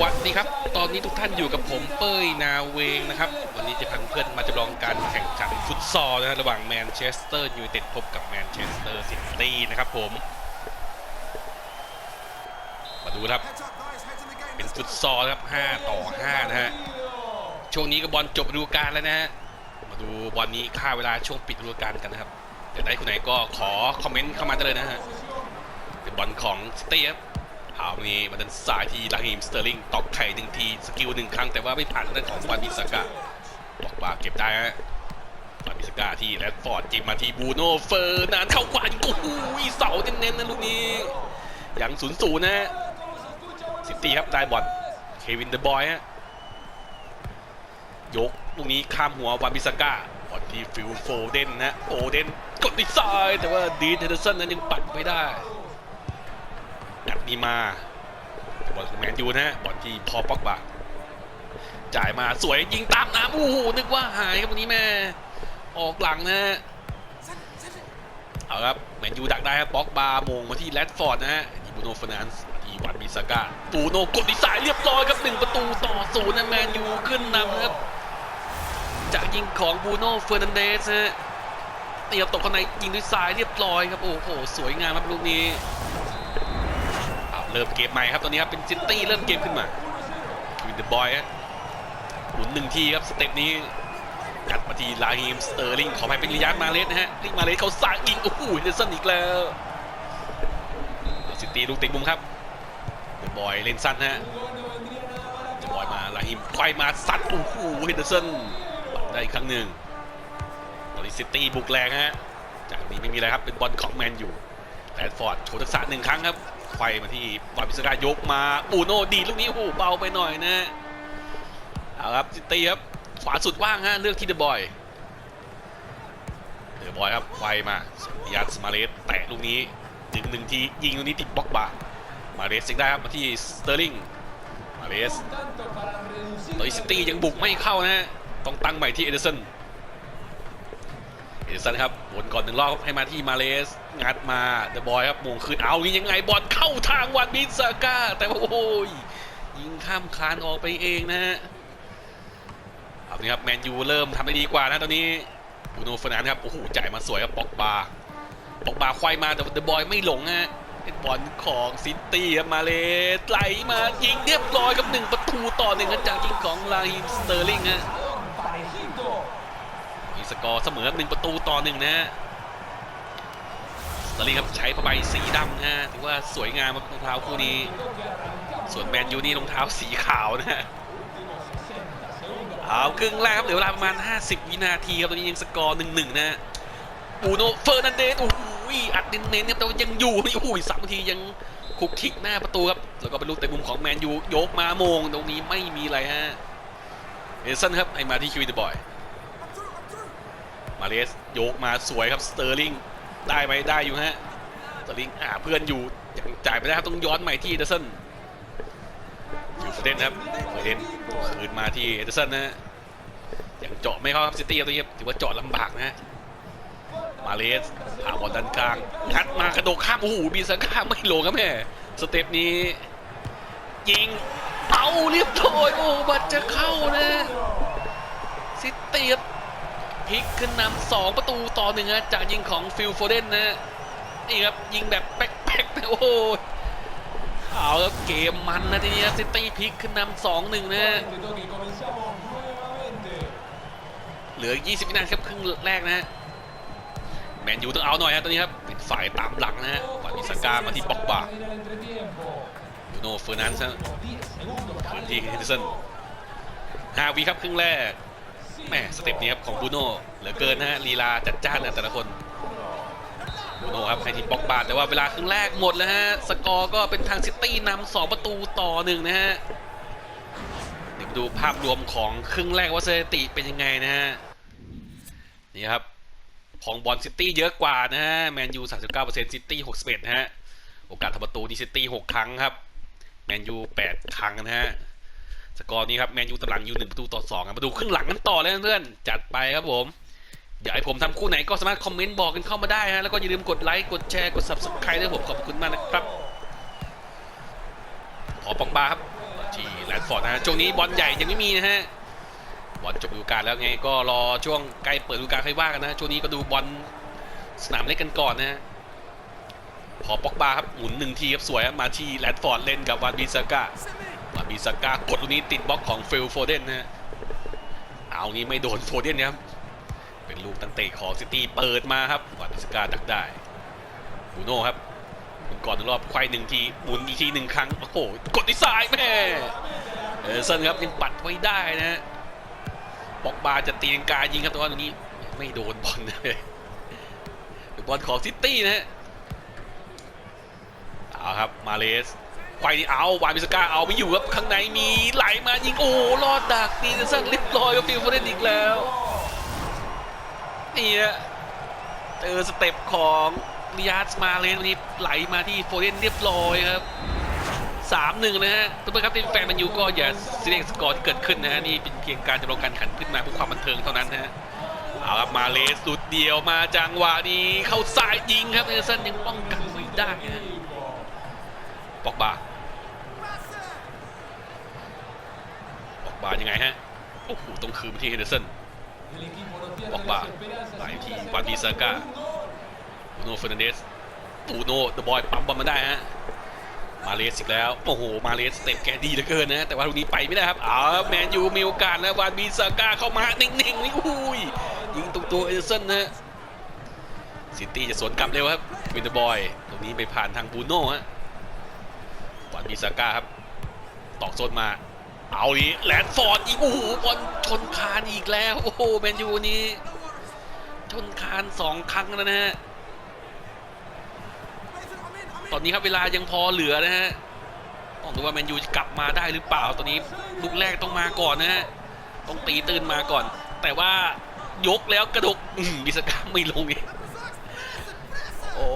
วัสดีครับ ตอนนี้ทุกท่านอยู่กับผมเป้ยนาเวงนะครับ วันนี้จะพาเพื่อนมาจำลองการแข่งขันฟุตซอลนะฮะระหว่างแมนเชสเตอร์ยูไนเต็ดพบกับแมนเชสเตอร์ซิตี้นะครับผม มาดูครับ เป็นฟุตซอลครับ 5 ต่อ 5 นะฮะ ช่วงนี้ก็บอลจบฤดูกาลแล้วนะฮะ มาดูบอลนี้ค่าเวลาช่วงปิดฤดูกาลกันนะครับอยากได้คนไหนก็ขอคอมเมนต์เข้ามาได้เลยนะฮะเป็นบอลของสเตียบ เอาวันนี้มาดันซ้ายที่ลาฮิมสเตอร์ลิงตอกไข่หนึ่งทีสกิลหนึ่งครั้งแต่ว่าไม่ผ่านทางด้านของฟานบิสกาบอกว่าเก็บได้ฮะฟานบิสกาที่แรดฟอร์ดจิมมาที่บูโน่เฟอร์นานเข้าขวาโอ้โหเสาเน้นๆนะลูกนี้ยังศูนย์ศูนย์นะฮะซิตี้ครับได้บอลเควินเดอะบอยฮะยกลูกนี้ข้ามหัววานบิสกาบอลที่ฟิลโฟเดนนะโฟเดนกดดิซายแต่ว่าดีนเฮเดอร์สันนั้นยังปัดไม่ได้ นีมาบอลของแมนยูนะฮะบอลที่พอปอกบาจ่ายมาสวยยิงตามน้ำโอ้โหนึกว่าหายครับวันนี้แม่ออกหลังนะฮะเอาครับแมนยูดักได้ครับป็อกบาโมงมาที่แรดฟอร์ดนะฮะที่บูโน่เฟอร์นันส์ที่วันบิสก้าบูโน่กดดีไซน์เรียบร้อยครับหนึ่งประตูต่อศูนย์นะแมนยูขึ้นนำครับจากยิงของบูโน่เฟอร์นันเดสฮะเตียบตกข้างในยิงด้วยซ้ายเรียบร้อยครับ โอ้โห สวยงามครับลูกนี้ เริ่มเกมใหม่ครับตอนนี้ครับเป็นซิตี้เริ่มเกมขึ้นมาวินเดอร์บอยฮะหมุนหนึ่งทีครับสเต็ปนี้กัดมาทีลาฮิมสเตอร์ลิงขอให้เป็นริยาดมาเลสนะฮะลิงมาเลสเขาสร้างยิงโอ้โหเฮนเดอร์สันอีกแล้วซิตี้ลูกติดมุมครับเดอะบอยเล่นสั้นฮะเดอะบอยมาลาฮิมควายมาซัดโอ้โหเฮนเดอร์สันได้อีกครั้งหนึ่งตอนนี้ซิตี้บุกแรงฮะจากนี้ไม่มีอะไรครับเป็นบอลของแมนอยู่แรดฟอร์ดโชว์ทักษะหนึ่งครั้งครับไฟมาที่บอลพิสกายกมาปูโน่ดีลูกนี้โอ้โหเบาไปหน่อยนะเอาครับซิตี้ครับขวาสุดว่างฮะเลือกที่เดอะบอยเดอะบอยครับไฟมายัดมาเลสแตะลูกนี้ดึงหนึ่งทียิงลูกนี้ติดบล็อกบาร์มาเลสยังได้ครับมาที่สเตอร์ลิงมาเลสตอนนี้ซิตี้ยังบุกไม่เข้านะต้องตั้งใหม่ที่เอเดอร์สัน ดอร์สันครับวนก่อนหนึ่งรอบให้มาที่มาเลส งัดมาเดอะบอยครับมงคืนเอานี่ยังไงบอลเข้าทางวันบินซาก้า แต่ว่าโอ้ยยิงข้ามคานออกไปเองนะฮะเอานี่ครับแมนยูเริ่มทำได้ดีกว่านะตอนนี้บูโนฟนันครับโอ้โหจ่ายมาสวยครับปอกบาปอกบาควายมาแต่เดอะบอยไม่หลงฮะเป็นบอลของซิตี้ครับมาเลยไหลมายิงเรียบร้อยกับหนึ่งประตูต่อหนึ่งจากยิงของลาฮิมสเตอร์ลิงฮะ สกอร์เสมอหนึ่งประตูต่อหนึ่งนะฮะสลีครับใช้ผ้าใบสีดำนะฮะถือว่าสวยงามรองเท้าคู่นี้ ส่วนแมนยูนี่รองเท้าสีขาวนะฮะเอาครึ่งแรกครับเหลือเวลาประมาณ 50 วินาทีครับตอนนี้ยังสกอร์หนึ่งหนึ่งนะฮะปูโนเฟอร์นันเดสโอ้โหอัดเน้นๆครับแต่ว่ายังอยู่นี่โอ้โหสามนาทียังคุกคิกหน้าประตูครับแล้วก็เป็นลูกเตะมุมของแมนยูยกมาโมงตรงนี้ไม่มีอะไรฮะเอเดสันครับให้มาที่คิวเดบอย มาเลสโยกมาสวยครับสเตอร์ลิงได้ไหมได้อยู่ฮะสเตอร์ลิงอ่าเพื่อนอยู่ยจ่ายไม่ได้ครับต้องย้อนใหม่ที่เอเดอร์สันอยู่เฟเดนครับเฟเดนคืนมาที่เอเดอร์สันนะฮะยังเจาะไม่เข้าครับซิตี้ครับตรงนี้ถือว่าเจาะลำบากนะฮะมาเลสผ่าบอลด้านกลางงัดมากระโดดข้ามโอ้โหบีสังข้าไม่ลงครับแม่สเต็ปนี้ ยิงเอาเรียบร้อยโอ้บัตจะเข้านะซิตี้ครับ พลิกขึ้นนำสองประตูต่อหนึ่งนะจากยิงของฟิลโฟเดนนะนี่ครับยิงแบบแป๊กๆนะโอ้โหเอาครับเกมมันนะทีนี้ซิตี้พลิกขึ้นนำสองหนึ่งนะเหลือ 20วินาทีครับครึ่งแรกนะแมนยูต้องเอาหน่อยฮะตอนนี้ครับเป็นฝ่ายตามหลังนะฮะวันมิสกามาที่บ็อกบาบูโน่เฟอร์นันด์นะคืนที่เฮนเดอร์สันห้าวิครับครึ่งแรก แม่สเต็ปนี้ครับของบูโน่เหลือเกินนะฮะลีลาจัดจ้านนะแต่ละคนบูโน่ครับให้ทีมบล็อกบาร์แต่ว่าเวลาครึ่งแรกหมดแล้วฮะสกอร์ก็เป็นทางซิตี้นำสองประตูต่อหนึ่งนะฮะเดี๋ยวดูภาพรวมของครึ่งแรกว่าสถิติเป็นยังไงนะฮะนี่ครับของบอลซิตี้เยอะกว่านะฮะแมนยู39%ซิตี้61นะฮะโอกาสทำประตูนี่ซิตี้6ครั้งครับแมนยู8ครั้งนะฮะ สกอร์นี้ครับแมนยูตำหลังอยู่หนึ่งประตูต่อสองมาดูครึ่งหลังกันต่อเลยเพื่อนจัดไปครับผม เดี๋ยวให้ผมทำคู่ไหนก็สามารถคอมเมนต์บอกกันเข้ามาได้ฮะแล้วก็อย่าลืมกดไลค์กดแชร์กด subscribe ด้วยผมขอบคุณมากนะครับขอปอกบาครับที่แรดฟอร์ดนะช่วงนี้บอลใหญ่ยังไม่มีนะฮะบอลจบฤดูกาลแล้วไงก็รอช่วงใกล้เปิดฤดูกาลค่อยว่ากันนะช่วงนี้ก็ดูบอลสนามเล็กกันก่อนนะฮะพอปอกบาครับหมุนหนึ่งทีครับสวยครับมาที่แรดฟอร์ดเล่นกับวานบิซาก้า วาบิซาก้ากดลูกนี้ติดบล็อกของฟิลโฟเดนนะฮะเอางี้ไม่โดนโฟเดนนะครับเป็นลูกตั้งเตะของซิตี้เปิดมาครับวาบิซาก้าดักได้บูโน่ครับมุนก่อนหนึ่งรอบควายหนึ่งทีหมุนอีกทีหนึ่งครั้งโอ้โหกดที่ซ้ายแม่เออเซนครับยังปัดไว้ได้นะฮะป็อกบาจะตีลังกายิงครับแต่ว่าตรงนี้ไม่โดนบอลเลยบอลของซิตี้นะฮะเอาครับมาเลส ควายนี่เอาวานบิสก้าเอาไม่อยู่ครับข้างในมีไหลมายิงโอ้รอดดักดีนสั้นเรียบร้อยกับฟิลโฟเดนอีกแล้วนี่ฮะเจอสเต็ปของริยาสมาเลสวันนี้ไหลมาที่โฟเดนเรียบร้อยครับสามหนึ่งนะฮะทุกท่านครับที่แฟนมันยูก็อย่าเสียงสกอร์ที่เกิดขึ้นนะฮะนี่เป็นเพียงการจำลองการขันขึ้นมาเพื่อความบันเทิงเท่านั้นฮะเอาครับมาเลสสุดเดียวมาจังหวะนี้เข้าซ้ายยิงครับเอเดอร์สันยังป้องกันไม่ได้นะ ปอกบาปอกบายังไงฮะ โอ้โหต้องคืนไปที่เฮนเดอร์สัน Pogba ไหลที่วานบีซาก้าบูโน่เฟอร์นันเดสบูโน่เดอะบอยปั๊มบอลมาได้ฮะ มาเลสอีกแล้ว โอ้โห มาเลสสเต็ปแกดีเหลือเกินนะ แต่ว่าลูกนี้ไปไม่ได้ครับเอาแมนยูมีโอกาสแล้ววานบีซาก้าเข้ามานิ่งๆนี่อุ้ยยิงตรงตัวเอเดอร์สันนะฮะซิตี้จะสวนกลับเร็วครับวินเดอร์บอย ตรงนี้ไปผ่านทางบูโน่ฮะ บอลบิซาก้าครับตอกโซนมา เอาอีแลนฟอร์ดอีกโอ้โหบอลชนคานอีกแล้ว โอ้โหแมนยูนี้ ชนคานสองครั้งแล้วนะฮะตอนนี้ครับเวลายังพอเหลือนะฮะต้องดูว่าแมนยูจะกลับมาได้หรือเปล่าตอนนี้ลูกแรกต้องมาก่อนนะฮะต้องตีตื่นมาก่อน แต่ว่ายกแล้วกระดกมบิสก้าไม่ลงอีกโอ้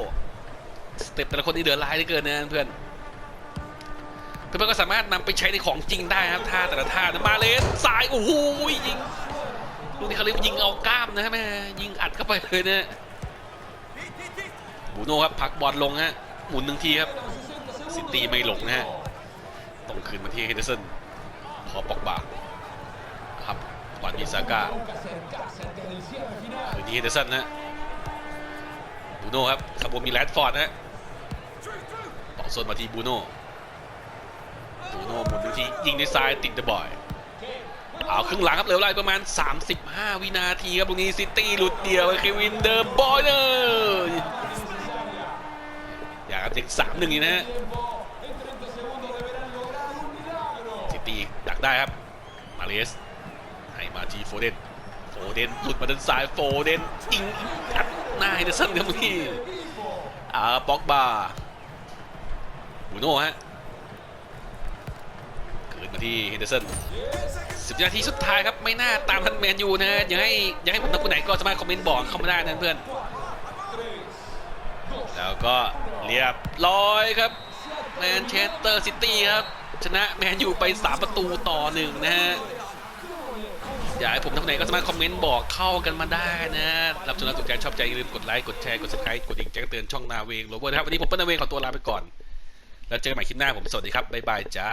สเต็ปแต่ละคนนี่เดือดร้ายเหลือเกินนะเพื่อน เพื่อนๆก็สามารถนำไปใช้ในของจริงได้ครับท่าแต่ละท่านะมาเลสสายโอ้โหยิงลูกนี้เขาเรียกว่ายิงเอากล้ามนะฮะแม่ยิงอัดเข้าไปเลยนะบูโน่ครับผักบอลลงฮะหมุนหนึ่งทีครับซิตี้ไม่หลงนะฮะต้องคืนมาที่เฮเดอร์สันพอปอกบาครับบอลมิซาก้าคืนที่เฮเดอร์สันนะบูโน่ครับขบวนมีแรดฟอร์ดนะฮะต่อโซนมาที่บูโน่ บูโน่หมุนดูทียิงด้วยซ้ายติดเดอะบอยเอาครึ่งหลังครับเหลือเวลาประมาณ 35 วินาทีครับตรงนี้ซิตี้หลุดเดียวเควินเดอร์บอยเลยอยากครับเด็กสามหนึ่งนี่นะฮะซิตี้ดักได้ครับ มาเลสให้มาทีโฟเดนโฟเดนหลุดมาด้านซ้ายโฟเดนยิงอัดหน้าเฮเดอร์สันครับตรงนี้อ่าป็อกบาบูโน่ฮะ มาที่เฮนเดอร์สันสิบนาทีสุดท้ายครับไม่น่าตามทันแมนยูนะฮะอยากให้อยากให้ผมทำคนไหนก็สามารถคอมเมนต์บอกเข้ามาได้นะเพื่อน แล้วก็เรียบร้อยครับแมนเชสเตอร์ซิตี้ครับ ชนะแมนยูไป 3 ประตูต่อหนึ่งนะฮะอยากให้ผมทำคนไหนก็สามารถคอมเมนต์บอกเข้ากันมาได้นะรับชมแล้วถูกใจชอบใจอย่าลืมกดไลค์กดแชร์กด subscribe กดดิ่งแจ้งเตือนช่องนาเวงโรเวอร์นะครับวันนี้ผมเปิ้ลนาเวงขอตัวลาไปก่อน แล้วเจอกันใหม่คลิปหน้าผมสวัสดีครับบ๊ายบายจ้า